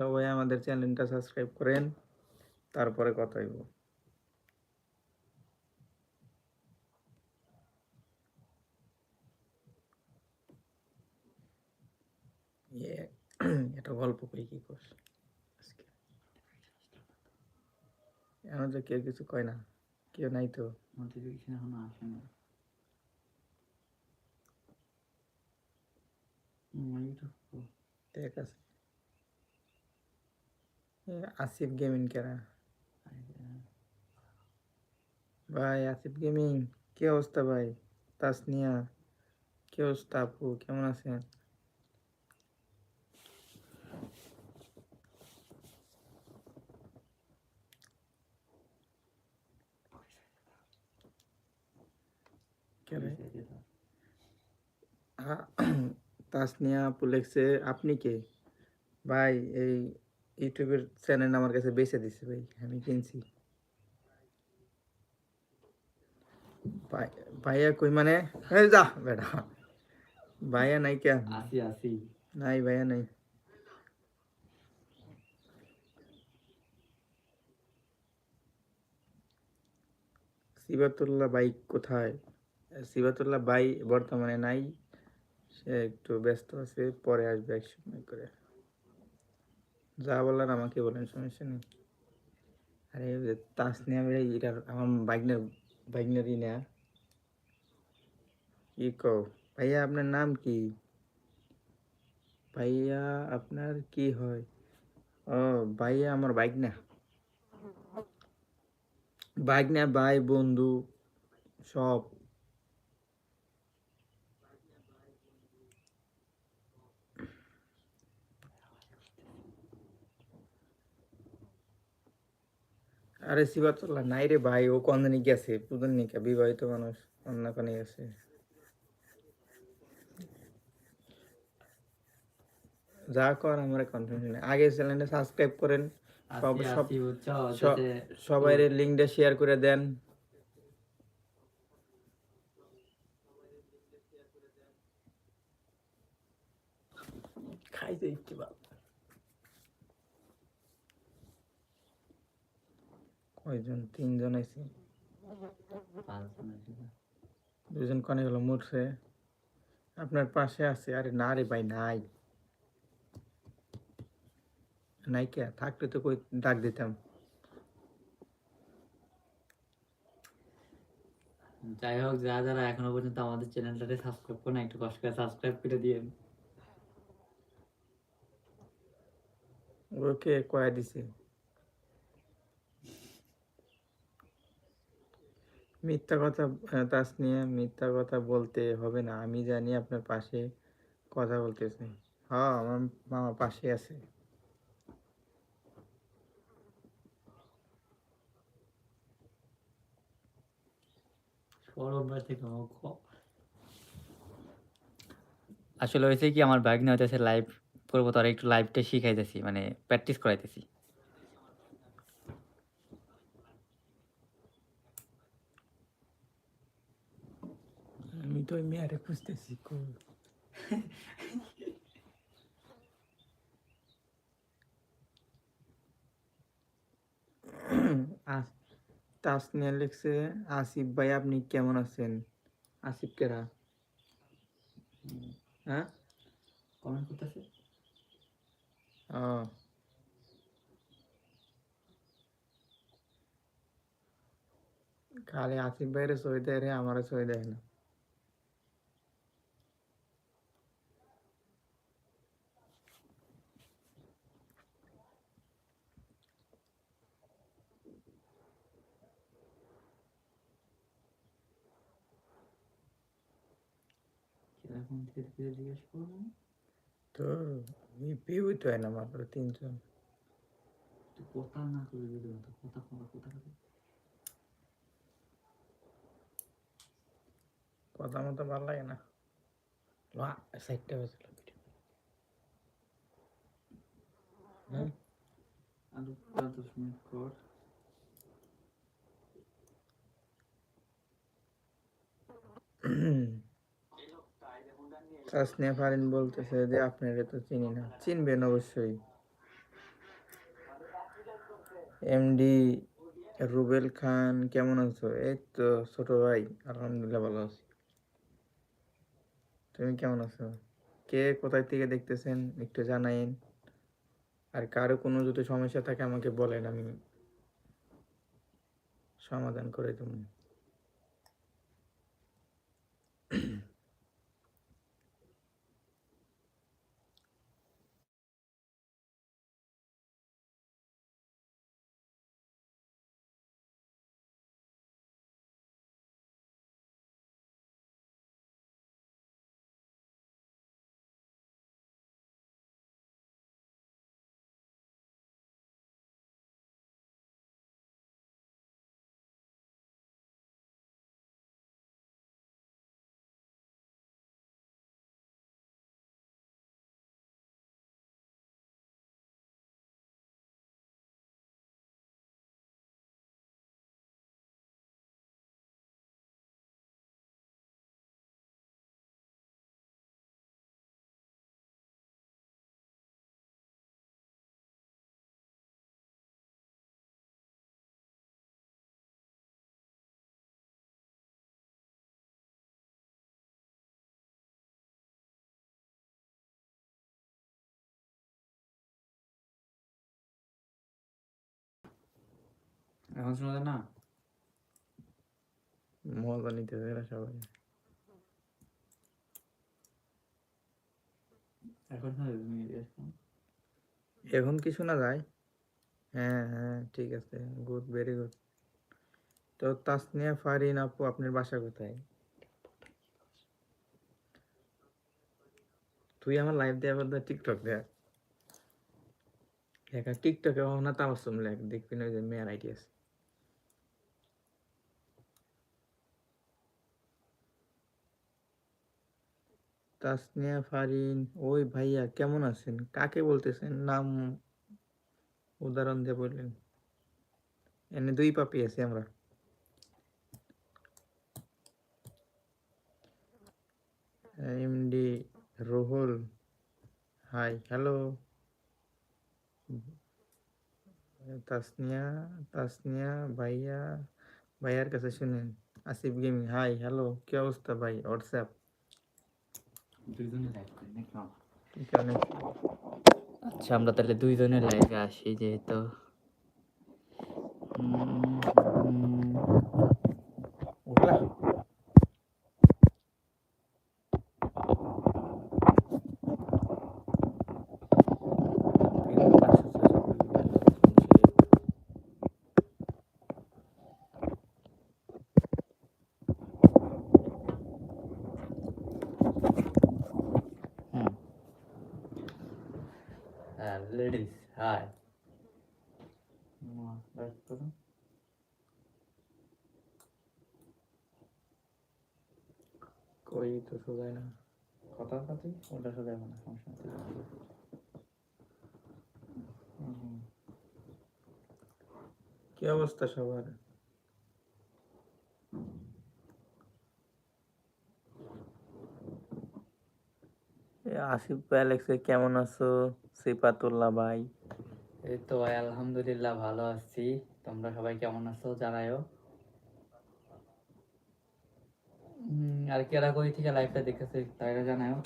সবাই আমাদের চ্যানেলটা সাবস্ক্রাইব করেন। তারপরে কথা হইব। ইয়ে, এটা গল্প কই কি আজকে। এখন যে কেউ কিছু কয় না কেউ নাই তো? নোটিফিকেশন এখনও আসে না। ঠিক আছে। আসিফ গেমিং কেরা ভাই আসিফ গেমিং কি অবস্থা ভাই তাসনিয়া কি অবস্থা আপু কেমন আছেন কে ভাই আ- তাসনিয়া আপু লেখছে আপনি কে ভাই এই ইউটিউবের চ্যানেল আমার কাছে বেচে দিছে ভাই আমি কিনছি। ভাই- ভাইয়া কই মানে? যা বেটা। ভাইয়া নাই কে? আসি আসি। নাই ভাইয়া নাই। সিবাতুল্লাহ ভাই কোথায়? সিবাতুল্লাহ ভাই বর্তমানে নাই সে একটু ব্যস্ত আছে পরে আসবে এক সময় করে। যা বলার আমাকে বলেন, সমস্যা নেই। আরে ওই যে তাসনিয়া ভাই এটা আমার বাইকনার বাইকনারই না। কি কও? ভাইয়া, আপনার নাম কি? ভাইয়া, আপনার কি হয়? ও, ভাইয়া আমার বাইক না বাইক না ভাই, বন্ধু, সব। আরে শিবাতুল্লাহ নাই রে ভাই ও কন্দনি গেছে? পুদন নিকা বিবাহিত মানুষ অন্য কানে গেছে যা কর আমার কনফিউশন আগে চ্যানেলটা সাবস্ক্রাইব করেন। সবাই লিঙ্কটা শেয়ার করে দেন খাইতে ইচ্ছে বাপ কয়জন? তিনজন আইছে। না। দুজন কনে গেল মরছে। আপনার পাশে আছে আরে না রে ভাই নাই। নাই কে? থাকলে তো কই ডাক দিতাম। যাই হোক যারা যারা এখনও পর্যন্ত আমাদের চ্যানেলটাতে সাবস্ক্রাইব করে না একটু কষ্ট করে সাবস্ক্রাইব করে দিয়ে ওকে কয়া দিছে। মিথ্যা কথা আহ, তাসনিয়া মিথ্যা কথা বলতে হবে না। আমি জানি আপনার পাশে কথা বলতেছে। হ্যাঁ আমার মামা পাশে আছে। আসলে হয়েছে কি আমার বাইক নিয়ে হইতেছে লাইভ করব তার একটু লাইভটা শিখাইতেছি মানে প্র্যাকটিস করাইতেছি আমি তো ওই মেয়ারে খুঁজতেছি তাসনিয়া লিখছে আসিফ ভাই আপনি কেমন আছেন আসিফ কেরা হ্যাঁ কমেন্ট করতেছে ও খালি আসিফ ভাইয়ের ছবি দেয় রে আমারও ছবি দেয় না জিজ্ঞেস করব। তো ভিউ তো হয় না মাত্র তিনজন। তুই কথা না করে দিলে হতো কথা কথা কথা কথা কথা মতো ভালো লাগে না। সাইডটা হয়েছিল হুম আরও পাঁচ দশ মিনিট পর। তাসনিয়া ফারিন বলতেছে যে আপনারা তো চিনি না। চিনবেন অবশ্যই। এমডি রুবেল খান, কেমন আছো? এই তো ছোট ভাই, আলহামদুলিল্লাহ ভালো আছি। তুমি কেমন আছো? কে কোথায় থেকে দেখতেছেন? একটু জানাইন। আর কারও কোনো যদি সমস্যা থাকে আমাকে বলেন, আমি সমাধান করে দেবো। এখন শোনা যায় না? মজা নিতেছে এরা সবাই। এখন কি শোনা যায়? হ্যাঁ হ্যাঁ ঠিক আছে গুড ভেরি গুড তো তাসনিয়া ফারিন আপু আপনার বাসা কোথায়? তুই আমার লাইভ দেওয়া বলতে টিকটক দেখ দেখা টিকটকে না তামাসুম লেখ দেখবি না যে মেয়ের আইডি আছে। তাসনিয়া ফারিন, ওই ভাইয়া কেমন আছেন? কাকে বলতেছেন? নাম উদাহরণ দিয়ে বললেন। এনে দুই পাপি আছি আমরা। MD Rohal, hi, hello. Tasnia Tasnia ভাইয়া, ভাইয়ার কাছে শুনেন। Asif gaming, hi, hello. কি অবস্থা ভাই? হোয়াটসঅ্যাপ দুইজনে লাইভ করি নাকি মামা? কেমন আচ্ছা আমরা তাহলে দুইজনে লাইভে আসি যেহেতু। লেডিস হাই কই তো না? কথা কথা ওটা সমস্যা কি অবস্থা সবার? এ আসিফ ভাই অ্যালেক্সে কেমন আছো? সিপাতুল্লাহ ভাই। এই তো ভাই আলহামদুলিল্লাহ ভালো আছি। তোমরা সবাই কেমন আছো জানাইও আর কেরা কই থেকে লাইভটা দেখেছে তাইরা জানাও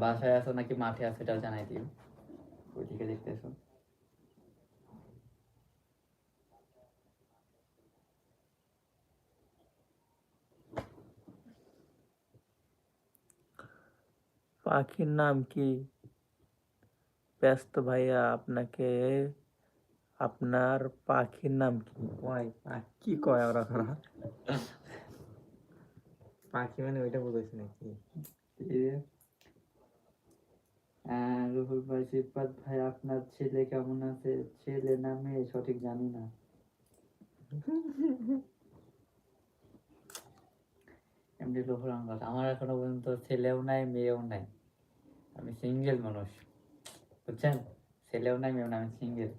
বাসায় আছো নাকি মাঠে আছো এটাও জানাই দিও। কই থেকে দেখতেছো? পাখির নাম কি? ব্যস্ত ভাইয়া আপনাকে আপনার পাখির নাম কি? কয় কি কয় ওরা? পাখি মানে ওইটা বুঝেছি নাকি? আহ, রুহুল ভাই সিফাত ভাই আপনার ছেলে কেমন আছে? ছেলে না মেয়ে সঠিক জানি না। এমনি রুহুল আঙ্গাল। আমার এখনও পর্যন্ত ছেলেও নাই মেয়েও নাই। আমি সিঙ্গেল মানুষ। বুঝছেন ছেলেও নাই মেয়েও নাই আমি সিঙ্গেল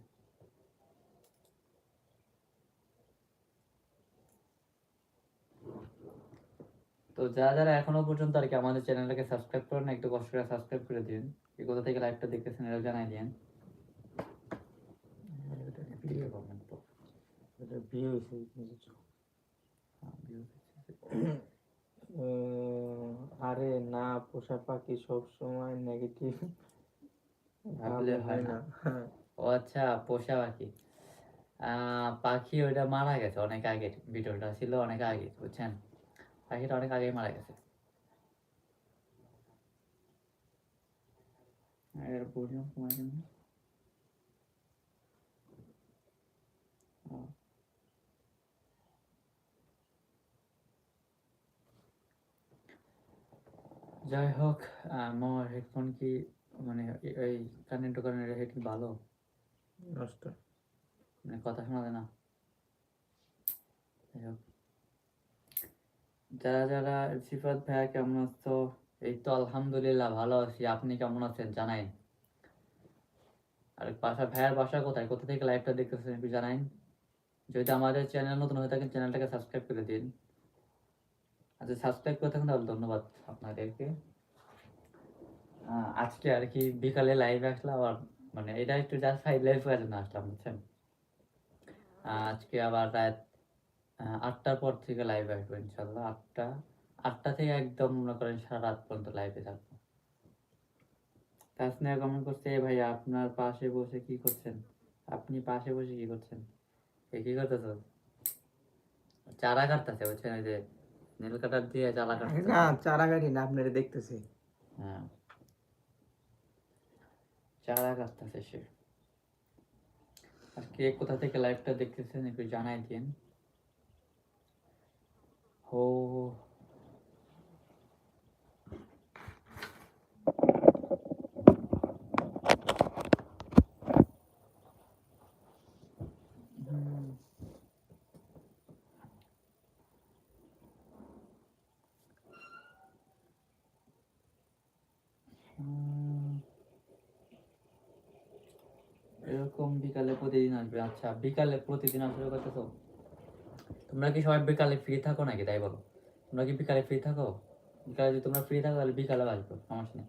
তো যারা যারা এখনও পর্যন্ত আর কি আমাদের চ্যানেলটাকে সাবস্ক্রাইব করেন একটু কষ্ট করে সাবস্ক্রাইব করে দিন। কি কোথা থেকে লাইভটা দেখতেছেন এটাও জানাই দিন? হ্যাঁ, আরে না পোষা পাখি সব সময় নেগেটিভ ভাবলে হয় না। ও আচ্ছা পোষা পাখি। পাখি ওইটা মারা গেছে অনেক আগে ভিডিওটা ছিল অনেক আগে বুঝছেন? পাখিটা অনেক আগেই মারা গেছে। তোমার জন্য যাই হোক আমার হেডফোন কি মানে এই কানের টোকানের হেডফোন ভালো? নষ্ট মানে কথা শোনা যায় না যারা যারা সিফাত ভাইয়া কেমন আছো? এই তো আলহামদুলিল্লাহ ভালো আছি। আপনি কেমন আছেন জানাই। আর বাসা ভাইয়ার বাসা কোথায়? কোথা থেকে লাইভটা দেখতেছেন একটু জানাইন। যদি আমাদের চ্যানেল নতুন হয়ে থাকেন চ্যানেলটাকে সাবস্ক্রাইব করে দিন। আচ্ছা সাবস্ক্রাইব করে থাকেন তাহলে ধন্যবাদ আপনাদেরকে। আজকে আর কি বিকালে লাইভে আসলাম আর মানে এটা একটু জাস্ট ফাইভ লাইভ করার জন্য আসলাম বুঝছেন? আজকে আবার রাত আটটার পর থেকে লাইভে আসব ইনশাল্লাহ আটটা আটটা থেকে একদম মনে করেন সারা রাত পর্যন্ত লাইভে থাকব। তাসনিয়া কমেন্ট করছে? "এ ভাই আপনার পাশে বসে কি করছেন? আপনি পাশে বসে কি করছেন? এ কি করতেছ? চারা কাটতেছে বুঝছেন? ওই যে নীল কাটার দিয়ে চারা কাটতেছে। না চারা গাড়ি না আপনারা দেখতেছি। হ্যাঁ। চারা কাটতেছে সে আর কে কোথা থেকে লাইভটা দেখতেছেন একটু জানাই দিন। হো হুম। হুম। এরকম বিকালে প্রতিদিন আচ্ছা বিকালে প্রতিদিন আসবে কথা তো তোমরা কি সবাই বিকালে ফ্রি থাকো নাকি? তাই বলো। তোমরা কি বিকালে ফ্রি থাকো? বিকালে যদি তোমরা ফ্রি থাকো তাহলে বিকালেও আসব সমস্যা নেই।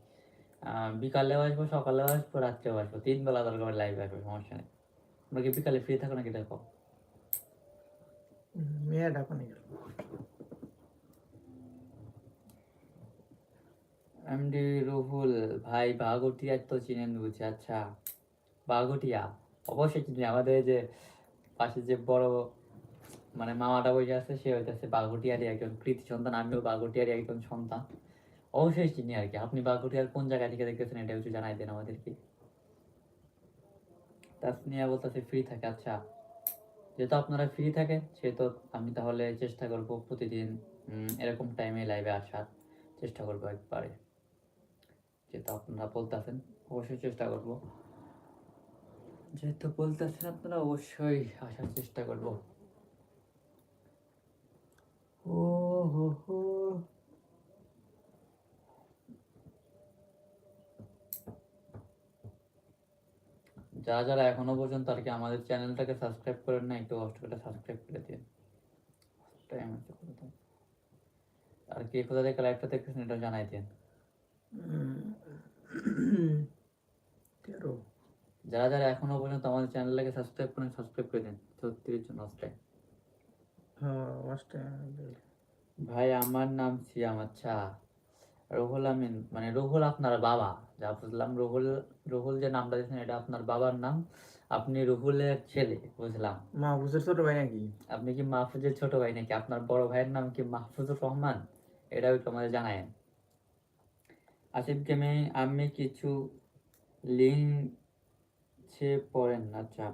বিকালেও আসব সকালেও আসব রাত্রেও আসব। তিন বেলা দরকার লাইভে আসব সমস্যা নেই। তোমরা কি বিকালে ফ্রি থাকো নাকি দেখো? মেয়েটা কোনে গেল এমডি রুহুল ভাই বাগটিয়া তো চিনেন বুঝছি আচ্ছা বাগটিয়া অবশ্যই চিনি আমাদের যে পাশে যে বড় মানে মামাটা বসে আছে, সে হইতেছে বাগটিয়ারই একজন কৃতি সন্তান, আমিও বাগটিয়ারই একজন সন্তান। অবশ্যই চিনি আর কি। আপনি বাগটিয়ার কোন জায়গা থেকে দেখতেছেন এটা একটু জানাই দেন আমাদেরকে। তাসনিয়া বলতেছে, ফ্রি থাকে। আচ্ছা যেহেতু আপনারা ফ্রি থাকেন, সেহেতু আমি তাহলে চেষ্টা করব প্রতিদিন এরকম টাইমে লাইভে আসার চেষ্টা করব একবারে। যেহেতু আপনারা বলতেছেন, অবশ্যই চেষ্টা করব। যেহেতু বলতেছেন আপনারা, অবশ্যই আসার চেষ্টা করব। ও হো হো। যারা যারা এখনও পর্যন্ত আর কি আমাদের চ্যানেলটাকে সাবস্ক্রাইব করেন না একটু কষ্ট করে সাবস্ক্রাইব করে দিন। আর কি কোথা থেকে লাইভটা দেখতেছেন, এটা জানাই দিন তেরো যারা যারা এখনও পর্যন্ত আমাদের চ্যানেলটাকে সাবস্ক্রাইব করেন সাবস্ক্রাইব করে দিন। ছত্রিশ জন ভাই আমার নাম সিয়াম আচ্ছা। রুহুল আমিন মানে রুহুল আপনার বাবা। যা বুঝলাম রুহুল রুহুল যে নামটা দিয়েছেন এটা আপনার বাবার নাম। আপনি রুহুলের ছেলে বুঝলাম। মাহফুজের ছোট ভাই নাকি? আপনি কি মাহফুজের ছোট ভাই নাকি? আপনার বড় ভাইয়ের নাম কি মাহফুজুর রহমান? এটাও একটু আমাদের জানায়েন। আসিফ গেমে আমি কিছু লিঙ্ক ছে পড়েন আচ্ছা।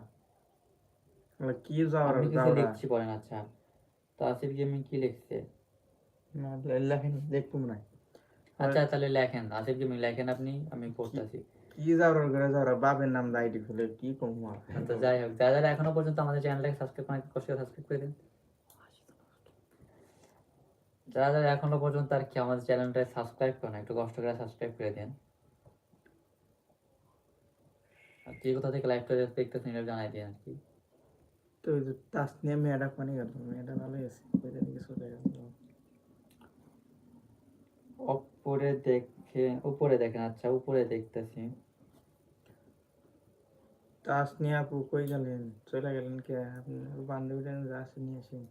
আমরা কি যাওয়ার কিছু লিখছি পড়েন আচ্ছা। তো আসিফ গেমিং কি লিখছে? না লেখেন দেখতুম না আচ্ছা তাহলে লেখেন আসিফ গেমিং লেখেন আপনি আমি পড়তেছি। কি যাওয়ার করে যাওয়ার বাপের নাম আইডি খুলে কি কম তো যাই হোক যারা যারা এখনও পর্যন্ত আমাদের চ্যানেলটাকে সাবস্ক্রাইব করেন কষ্ট করে সাবস্ক্রাইব করে দিন। যারা যারা এখনও পর্যন্ত আর কি আমাদের চ্যানেলটাকে সাবস্ক্রাইব করেন একটু কষ্ট করে সাবস্ক্রাইব করে দিন। কে কোথা থেকে লাইভটা দেখতেছেন এটা জানাই দিন আর কি। তো ওই যে তাসনিয়া মেয়েটা কোনে গেল মেয়েটা ভালোই আছে ওইটা দিকে চলে গেল উপরে দেখে উপরে দেখেন আচ্ছা উপরে দেখতেছি। তাসনিয়া আপু কই গেলেন? চলে গেলেন কে? আপনার বান্ধবীরা আসে নিয়ে আসেন।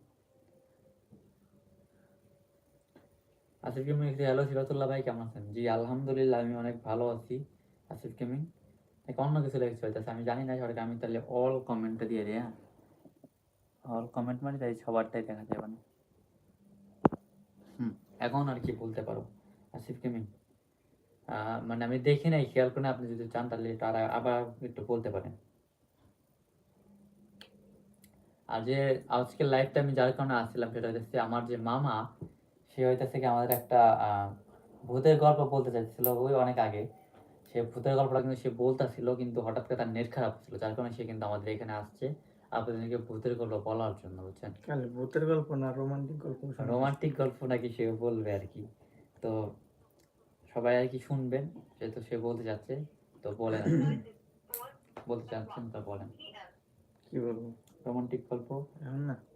আসিফ গেমিং হ্যালো সিরাতুল্লাহ ভাই কেমন আছেন? জি আলহামদুলিল্লাহ আমি অনেক ভালো আছি। আসিফ অন্য কিছু লেগেছে হইতেছে আমি জানি না সরকার আমি তাহলে অল কমেন্টটা দিয়ে দিই হ্যাঁ? অল কমেন্ট মানে তাই সবারটাই দেখা যাবে না হুম, এখন আর কি বলতে পারো আসিফ গেমিং মানে আমি দেখি নাই, খেয়াল করে আপনি যদি চান তাহলে তারা আবার একটু বলতে পারেন। আর যে আজকের লাইভটা আমি যার কারণে আসছিলাম, সেটা হচ্ছে আমার যে মামা, সে হইতেছে কি আমাদের একটা ভূতের গল্প বলতে চাইছিল ওই অনেক আগে। সে ভূতের গল্পটা কিন্তু সে বলতেছিল কিন্তু হঠাৎ করে তার নেট খারাপ ছিল যার কারণে সে কিন্তু আমাদের এখানে আসছে আপনাদেরকে ভূতের গল্প বলার জন্য বুঝছেন? ভূতের গল্প না রোমান্টিক গল্প। রোমান্টিক গল্প নাকি সে বলবে আর কি। তো সবাই আর কি শুনবেন যেহেতু সে বলতে যাচ্ছে তো বলেন। বলতে চাচ্ছেন তো বলেন। কি বলব? রোমান্টিক গল্প?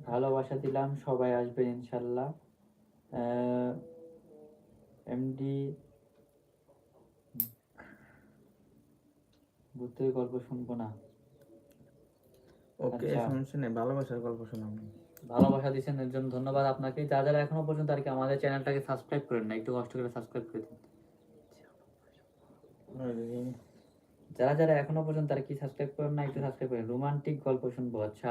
ভালোবাসা দিলাম সবাই আসবে ইনশাল্লাহ। এমডি ভূতের গল্প শুনব না। ওকে আচ্ছা। সমস্যা নেই ভালোবাসার গল্প শোনাম ভালোবাসা দিচ্ছেন এর জন্য ধন্যবাদ আপনাকে। যারা যারা এখনও পর্যন্ত আর কি আমাদের চ্যানেলটাকে সাবস্ক্রাইব করেন না একটু কষ্ট করে সাবস্ক্রাইব করে দিন। যারা যারা এখনও পর্যন্ত আর কি সাবস্ক্রাইব করেন না একটু সাবস্ক্রাইব করেন রোমান্টিক গল্প শুনব আচ্ছা।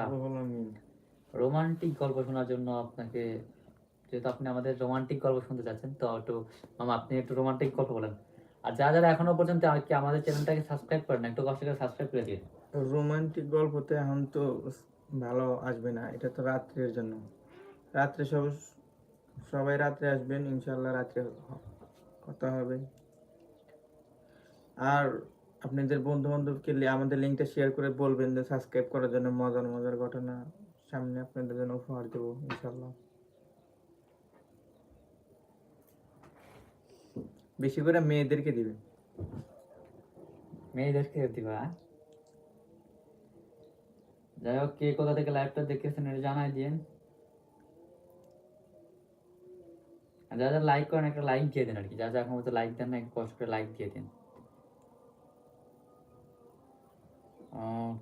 রোমান্টিক গল্প শোনার জন্য আপনাকে যেহেতু আপনি আমাদের রোমান্টিক গল্প শুনতে চাচ্ছেন তো একটু মামা আপনি একটু রোমান্টিক গল্প বলেন। আর যারা যারা এখনও পর্যন্ত কি আমাদের চ্যানেলটাকে সাবস্ক্রাইব করেন না, একটু কষ্ট করে সাবস্ক্রাইব করে দিন রোমান্টিক গল্পতে এখন তো ভালো আসবে না, এটা তো রাত্রের জন্য। রাত্রে সব, সবাই রাত্রে আসবেন ইনশাল্লাহ রাত্রে কথা হবে। আর আপনাদের বন্ধু বান্ধবকে আমাদের লিঙ্কটা শেয়ার করে বলবেন যে সাবস্ক্রাইব করার জন্য মজার মজার ঘটনা সামনে আপনাদের জন্য উপহার দেবো ইনশাল্লাহ বেশি করে মেয়েদেরকে দিবেন মেয়েদেরকে দিবা? যাই হোক কে কোথা থেকে লাইভটা দেখেছেন এটা জানাই দিন যারা যারা লাইক করেন একটা লাইক দিয়ে দেন আর কি। যারা যারা এখন লাইক দেন না কষ্ট করে লাইক দিয়ে দিন।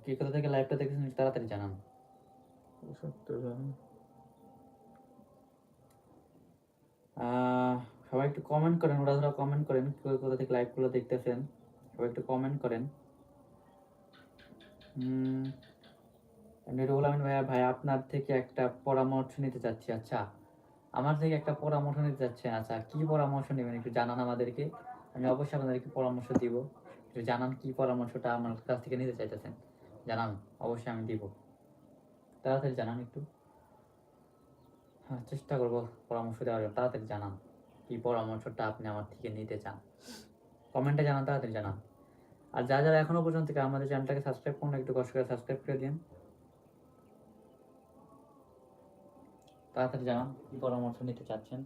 কে কোথা থেকে লাইভটা দেখেছেন তাড়াতাড়ি জানান। সত্তর জন। আহ, সবাই একটু কমেন্ট করেন ওরা ধরা কমেন্ট করেন কোথা থেকে লাইভগুলো দেখতেছেন, সবাই একটু কমেন্ট করেন। নুরুল আমিন ভাইয়া, ভাই, আপনার থেকে একটা পরামর্শ নিতে চাচ্ছি আচ্ছা। আমার থেকে একটা পরামর্শ নিতে চাচ্ছেন আচ্ছা কি পরামর্শ নেবেন? একটু জানান আমাদেরকে। আমি অবশ্যই আপনাদেরকে পরামর্শ দিব। একটু জানান কি পরামর্শটা আমার কাছ থেকে নিতে চাইতেছেন। জানান, অবশ্যই আমি দিব। তাড়াতাড়ি জানান একটু। হ্যাঁ চেষ্টা করব পরামর্শ দেওয়ার জন্য। তাড়াতাড়ি জানান। কি পরামর্শটা আপনি আমার থেকে নিতে চান। কমেন্টে জানান, তাড়াতাড়ি জানান। আর যা যারা এখনও পর্যন্ত আমাদের চ্যানেলটাকে সাবস্ক্রাইব করুন একটু কষ্ট করে সাবস্ক্রাইব করে দিন। তাড়াতাড়ি জানান কি পরামর্শ নিতে চাচ্ছেন।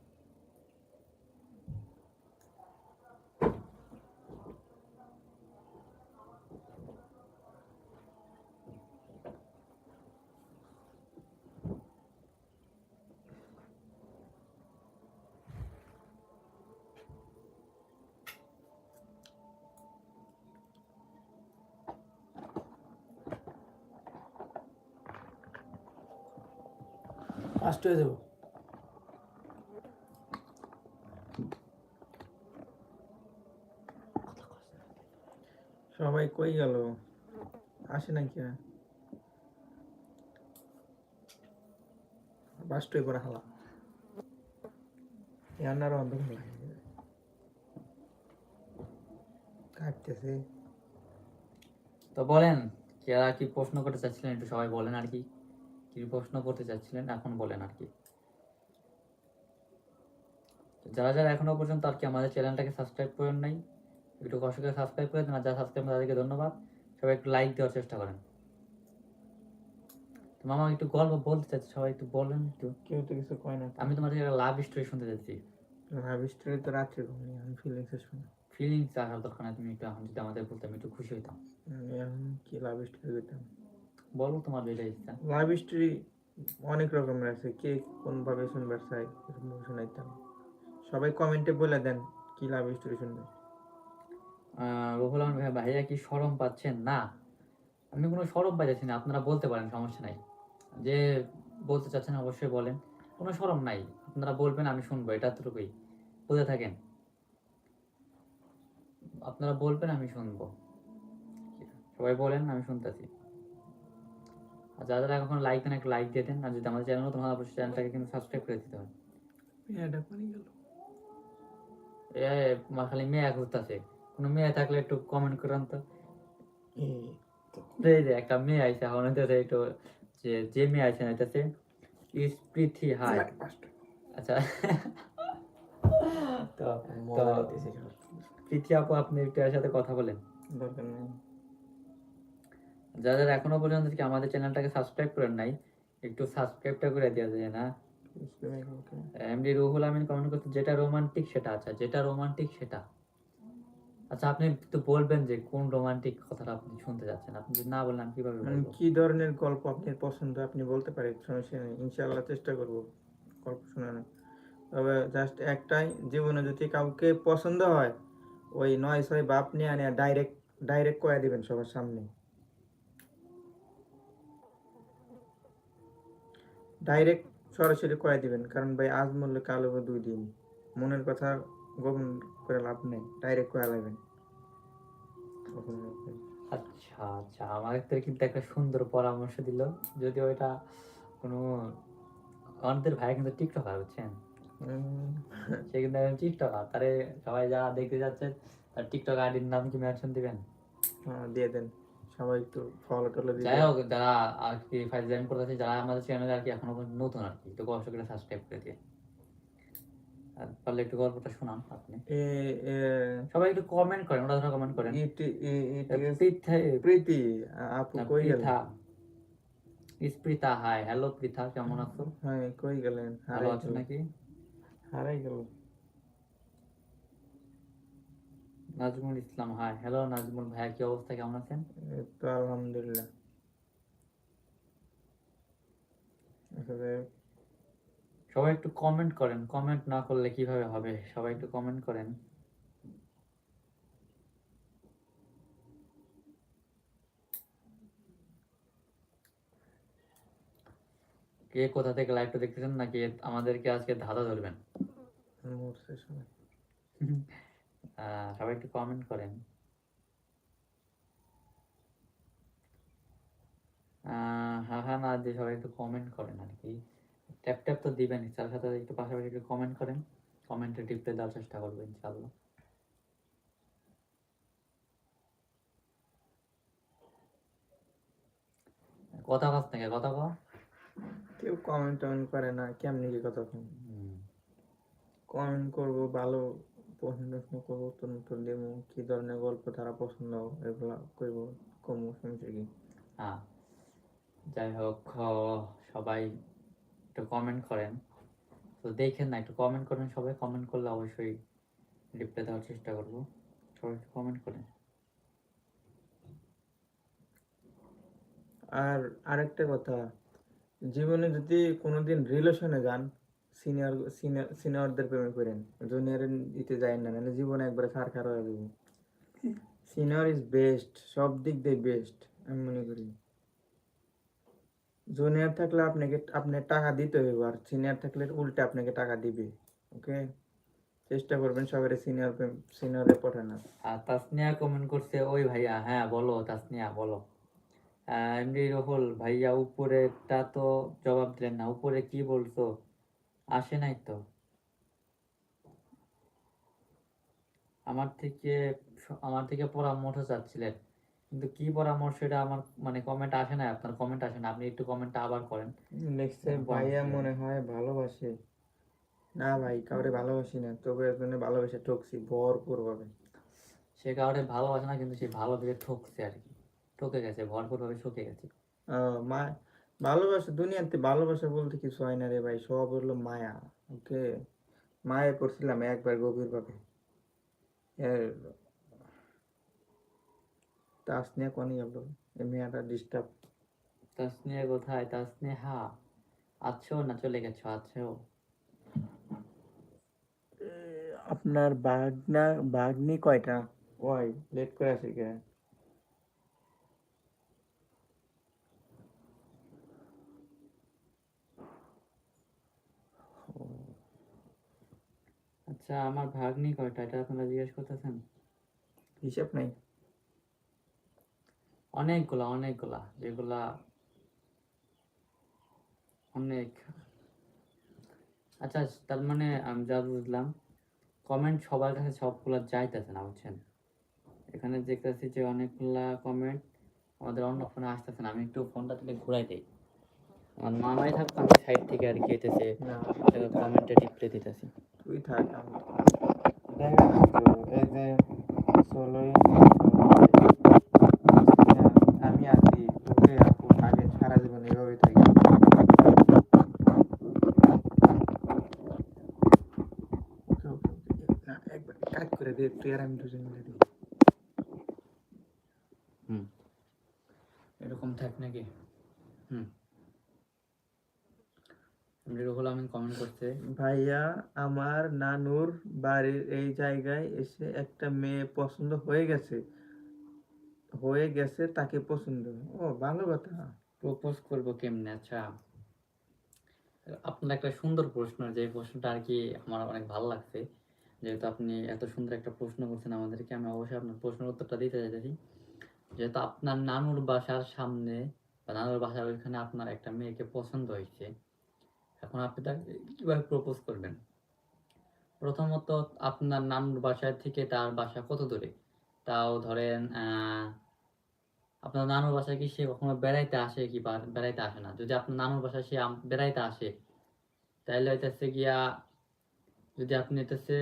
হয়ে যাব সবাই কই গেল? আসে না কি বাস্টই করে হালা। ইয়ান্নার অন্ধকার লাগে। কাটতেছে। তো বলেন যারা কি প্রশ্ন করতে চাচ্ছিলেন একটু সবাই বলেন আর কি। কি প্রশ্ন করতে চাচ্ছিলেন এখন বলেন আর কি। যারা যারা এখনও পর্যন্ত আর কি আমাদের চ্যানেলটাকে সাবস্ক্রাইব করেন নাই একটু কষ্ট করে সাবস্ক্রাইব করে দেন আর যারা সাবস্ক্রাইব তাদেরকে ধন্যবাদ। সবাই একটু লাইক দেওয়ার চেষ্টা করেন। মামা একটু গল্প বলতে চাচ্ছি সবাই একটু বলেন একটু। কেউ তো কিছু কয় না আমি তোমাদের একটা লাভ স্টোরি শুনতে চাচ্ছি। লাভ স্টোরি তো রাত্রে ঘুমিয়ে আমি ফিলিংসে শুনি। ফিলিংস আসার দরকার তুমি একটু এখন যদি আমাদের বলতে আমি একটু খুশি হইতাম। আমি এখন কি লাভ স্টোরি করতাম? বলো তোমার যেটা ইচ্ছা। লাভ স্টোরি অনেক রকমের আছে কে কোনভাবে শুনবার চাই এরকম শোনাইতাম সবাই কমেন্টে বলে দেন কি লাভ স্টোরি শুনবে। রুহুল ভাই ভাইয়া কি শরম পাচ্ছেন? না। আমি কোনো সরব বাজাচ্ছি না আপনারা বলতে পারেন সমস্যা নাই। যে বলতে চাচ্ছেন অবশ্যই বলেন। কোনো সরম নাই আপনারা বলবেন আমি শুনব এটা এতটুকুই। বুঝে থাকেন। আপনারা বলবেন আমি শুনব। সবাই বলেন আমি শুনতেছি। আর যারা যারা এখন লাইক দেন একটু লাইক দিয়ে দেন। আর যদি আমাদের চ্যানেল নতুন হয় অবশ্যই চ্যানেলটাকে কিন্তু সাবস্ক্রাইব করে দিতে হবে। মেয়েটা কোনে গেল? এ মা খালি মেয়ে ঘুরতেছে কোনো মেয়ে থাকলে একটু কমেন্ট করেন তো। এই যে একটা মেয়ে আইছে এখন হইতেছে একটু যে যে মেয়ে আইছে হইতেছে ইস প্রীতি হাই। আচ্ছা। তো প্রীতি আপু আপনি একটু এর সাথে কথা বলেন। দরকার নেই। যারা যারা এখনও পর্যন্ত কি আমাদের চ্যানেলটাকে সাবস্ক্রাইব করেন নাই একটু সাবস্ক্রাইবটা করে দেওয়া যায় না এমডি রুহুল আমিন কমেন্ট করতে যেটা রোমান্টিক সেটা আচ্ছা যেটা রোমান্টিক সেটা। আচ্ছা আপনি তো বলবেন যে কোন রোমান্টিক কথাটা আপনি শুনতে যাচ্ছেন আপনি যদি না বললেন আমি কীভাবে কি ধরনের গল্প আপনার পছন্দ আপনি বলতে পারেন? সমস্যা নেই ইনশাআল্লাহ চেষ্টা করব গল্প শোনানোর। তবে জাস্ট একটাই জীবনে যদি কাউকে পছন্দ হয় ওই নয় ছয় বাপ নিয়ে আনে ডাইরেক্ট ডাইরেক্ট কয়ে দিবেন সবার সামনে। ডাইরেক্ট সরাসরি কয়ে দিবেন কারণ ভাই আজ মূল্য কাল হব দুই দিন। মনের কথা গোপন করে লাভ নেই ডাইরেক্ট কয়ে লাগবেন আচ্ছা আচ্ছা আমাদের থেকে কিন্তু একটা সুন্দর পরামর্শ দিল। যদি ওইটা কোনো আমাদের ভাই কিন্তু টিকটকার বুঝছেন? উম, সে কিন্তু একজন টিকটকার। তারে সবাই যারা দেখতে যাচ্ছেন তার টিকটক আইডির নাম কি মেনশন দিবেন? হ্যাঁ, দিয়ে দেন। সবাই একটু ফলো টলো দিয়ে যাই হোক যারা আর কি ফাইল জয়েন করতেছে যারা আমাদের চ্যানেলে আর কি এখনও নতুন আর কি কষ্ট করে সাবস্ক্রাইব করে দিয়ে আর পারলে একটু গল্পটা শোনান আপনি। সবাই একটু কমেন্ট করেন ওরা ধরো কমেন্ট করেন। প্রীতি আপু কই গেলেন? পৃথা স্পৃতা হাই হ্যালো পৃথা কেমন আছো? হ্যাঁ কই গেলেন? ভালো আছো নাকি? হারাই গেল। নাজমুল ইসলাম হাই হ্যালো নাজমুল ভাইয়া কি অবস্থা কেমন আছেন? তো আলহামদুলিল্লাহ। সবাই একটু কমেন্ট করেন কমেন্ট না করলে কীভাবে হবে? সবাই একটু কমেন্ট করেন। কে কোথা থেকে লাইভটা দেখতেছেন নাকি আমাদেরকে আজকে ধাঁধা ধরবেন? সবাই একটু কমেন্ট করেন। হ্যাঁ হ্যাঁ না যে সবাই একটু কমেন্ট করেন আর কি। ট্যাপ ট্যাপ তো দিবেন তার সাথে একটু পাশাপাশি একটু কমেন্ট করেন। কমেন্টে টিপতে দেওয়ার চেষ্টা করব ইনশাল্লাহ কথা কাজ থেকে কথা কও কেউ কমেন্ট টমেন্ট করে না কেমনি কি কথা কমেন্ট করব ভালো প্রশ্ন টশ্ন করব উত্তর উত্তর দেবো কি ধরনের গল্প তারা পছন্দ এগুলা করব কমু সমস্যা কি? হ্যাঁ যাই হোক সবাই একটু কমেন্ট করেন। তো দেখেন না একটু কমেন্ট করেন সবাই। কমেন্ট করলে অবশ্যই রিপ্লাই দেওয়ার চেষ্টা করব। সবাই একটু কমেন্ট করেন। আর আরেকটা কথা জীবনে যদি কোনোদিন রিলেশনে যান সিনিয়র সিনিয়র সিনিয়রদের প্রেমে দিতে যায় না, নাহলে জীবনে খার হয়ে যাব। সিনিয়র ইজ বেস্ট সব দিক দিয়ে বেস্ট আমি মনে করি। জুনিয়র থাকলে আপনাকে, আপনার টাকা দিতে আর সিনিয়র থাকলে উল্টে আপনাকে টাকা দিবে ওকে চেষ্টা করবেন সবাই সিনিয়র সিনিয়রে পাঠানোর। আর তাসনিয়া কমেন্ট করছে, ওই ভাইয়া হ্যাঁ বলো, তাসনিয়া, বলো। এমডি রহুল, ভাইয়া উপরেটা তো জবাব দিলেন না, উপরে কি বলছো? আসে নাই তো। আমার থেকে আমার থেকে পরামর্শ চাচ্ছিলেন। কিন্তু কি পরামর্শ এটা আমার মানে কমেন্ট আসে না আপনার কমেন্ট আসে না আপনি একটু কমেন্টটা আবার করেন। লিখছে হ্যাঁ, ভাইয়া মনে হয় ভালোবাসে। না ভাই কাউরে ভালোবাসি না তবে একজনে ভালোবেসে ঠকছি ভরপুর ভাবে সে কাউরে ভালোবাসে না কিন্তু সে ভালো ভেবে ঠকছে আর কি। ঠকে গেছে ভরপুর ভাবে ঠকে গেছে। মা ভালোবাসা দুনিয়াতে ভালোবাসা বলতে কিছু হয় না রে ভাই সব হলো মায়া ওকে? মায়ে পড়ছিলাম একবার গভীর ভাবে তাসনিয়া কোনি গেল এই মেয়েটা ডিস্টার্ব তাসনিয়া কোথায়? তাসনিহা আছো না চলে গেছো? আছো। আপনার বাগনা বাগনি কয়টা? ওই লেট করে আসি কে? আচ্ছা আমার ভাগ্নি কয়টা? এটা আপনারা জিজ্ঞেস করতেছেন? হিসাব নাই। অনেকগুলা অনেকগুলা যেগুলা অনেক। আচ্ছা তার মানে আমি যা বুঝলাম কমেন্ট সবার কাছে সবগুলা যাইতেছে না বুঝছেন? এখানে দেখতেছি যে অনেকগুলা কমেন্ট আমাদের অন্য ফোনে আসতেছে না আমি একটু ফোনটা থেকে ঘুরাই দিই। আমার মামাই থাকতো আমি সাইড থেকে আর কি এতেছে কমেন্টে রিপ্লাই দিতেছি। তুই থাক আমি দেখেন এই যে ষোলোই আমি আছি তোকে থাকে সারা জীবন এরকম থাক নাকি হুম এমনি রুহুল করছে ভাইয়া, আমার নানুর বাড়ির এই জায়গায় এসে একটা মেয়ে পছন্দ হয়ে গেছে। হয়ে গেছে তাকে পছন্দ। ও, ভালো কথা। প্রপোজ করব কেমনে? আচ্ছা আপনার একটা সুন্দর প্রশ্ন, যে প্রশ্নটা আর কি আমার অনেক ভালো লাগছে। যেহেতু আপনি এত সুন্দর একটা প্রশ্ন করছেন আমাদেরকে, আমি অবশ্যই আপনার প্রশ্নের উত্তরটা দিতে চাইতেছি। যেহেতু আপনার নানুর বাসার সামনে বা নানুর বাসার ওইখানে আপনার একটা মেয়েকে পছন্দ হয়েছে এখন আপনি তাকে কীভাবে প্রপোজ করবেন? প্রথমত আপনার নানুর বাসার থেকে তার বাসা কত দূরে? তাও ধরেন আপনার নানুর বাসায় কি সে কখনো বেড়াইতে আসে কি বা বেড়াইতে আসে না? যদি আপনার নানুর বাসায় সে বেড়াইতে আসে তাহলে হইতেছে গিয়া যদি আপনি হইতেছে,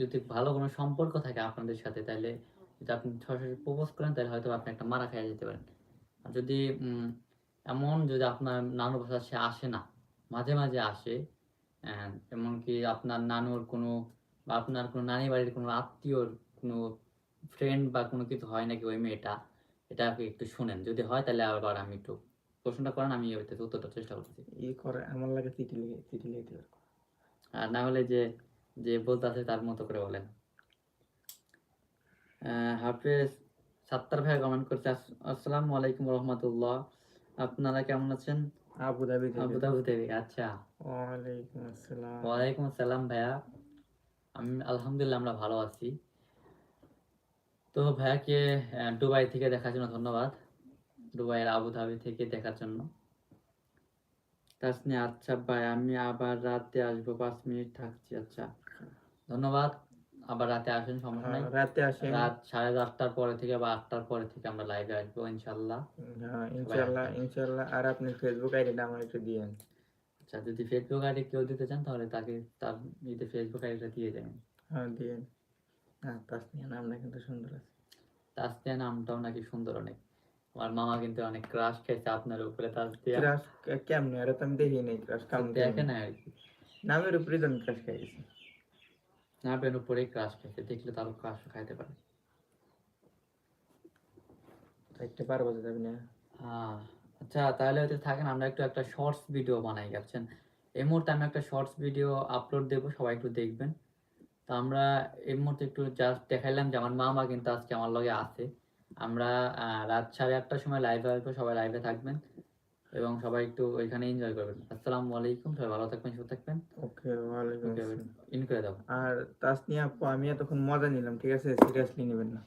যদি ভালো কোনো সম্পর্ক থাকে আপনাদের সাথে তাহলে যদি আপনি সরাসরি প্রপোজ করেন তাহলে হয়তো আপনি একটা মারা খেয়ে যেতে পারেন। আর যদি এমন যদি আপনার নানুর বাসায় সে আসে না মাঝে মাঝে আসে। আহ, এমনকি আপনার নানুর কোনো বা আপনার কোনো নানি বাড়ির কোনো আত্মীয়র কোনো ফ্রেন্ড বা কোনো কিছু হয় নাকি ওই মেয়েটা এটা একটু শুনেন। যদি হয় তাহলে আবার আমি একটু প্রশ্নটা করেন আমি উত্তরটা চেষ্টা করতেছি। ই করে আমার লাগে চিঠি লিখে চিঠি লিখে দিবার আর না হলে যে যে বলতে আছে তার মতো করে বলেন। হাফেজ সাত্তার ভাই কমেন্ট করছে আস- আসসালামু আলাইকুম রহমতুল্লাহ। আপনারা কেমন আছেন? আবু আবুধাবি থেকে। আচ্ছা। ওয়ালাইকুম আসসালাম। ওয়ালাইকুম আসসালাম ভাইয়া। আমি আলহামদুলিল্লাহ আমরা ভালো আছি। তো ভাইয়াকে দুবাই থেকে দেখার জন্য ধন্যবাদ। দুবাইয়ের আবুধাবি থেকে দেখার জন্য। তাসনি আচ্ছা ভাই আমি আবার রাতে আসব পাঁচ মিনিট থাকছি আচ্ছা। ধন্যবাদ। আবার রাতে আসেন সমস্যা নাই। হ্যাঁ, রাতে আসেন। রাত সাড়ে আটটার পরে থেকে বা আটটার পরে থেকে আমরা লাইভে আসব ইনশাল্লাহ। হ্যাঁ ইনশাল্লাহ ইনশাল্লাহ। আর আপনি ফেসবুক আইডিটা আমার একটু দিয়েন। আচ্ছা যদি ফেসবুক আইডি কেউ দিতে চান তাহলে তাকে তার ইতে ফেসবুক আইডিটা দিয়ে দেবেন হ্যাঁ দিয়েন। হ্যাঁ তাসনিয়া নামটা কিন্তু সুন্দর আছে। তাসতিয়া নামটাও নাকি সুন্দর অনেক। আমার মামা কিন্তু অনেক ক্রাশ খেয়েছে আপনার উপরে তাসতিয়া ক্রাশ কেমনে? আর তো আমি দেখি নাই ক্রাশ কেমন দেখে না আর কি। নামের উপরে তো আমি ক্রাশ খাইছি নামের উপরেই ক্রাশ খেয়েছে দেখলে তারও ক্রাশ খাইতে পারে একটা পার বাজে যাবে না? হ্যাঁ আচ্ছা তাহলে হয়তো থাকেন আমরা একটু একটা শর্টস ভিডিও বানাই গেছেন এই মুহূর্তে আমি একটা শর্টস ভিডিও আপলোড দেবো সবাই একটু দেখবেন। তো আমরা এই মুহূর্তে একটু জাস্ট দেখাইলাম যে আমার মামা কিন্তু আজকে আমার লগে আছে। আমরা রাত সাড়ে আটটার সময় লাইভে আসব সবাই লাইভে থাকবেন। এবং সবাই একটু ওইখানে এনজয় করবেন। আসসালামু আলাইকুম সবাই ভালো থাকবেন সুস্থ থাকবেন। ওকে ওয়ালাইকুম ইন করে দাও। আর তাসনিয়া আপু আমি এতক্ষণ মজা নিলাম ঠিক আছে? সিরিয়াসলি নেবেন না।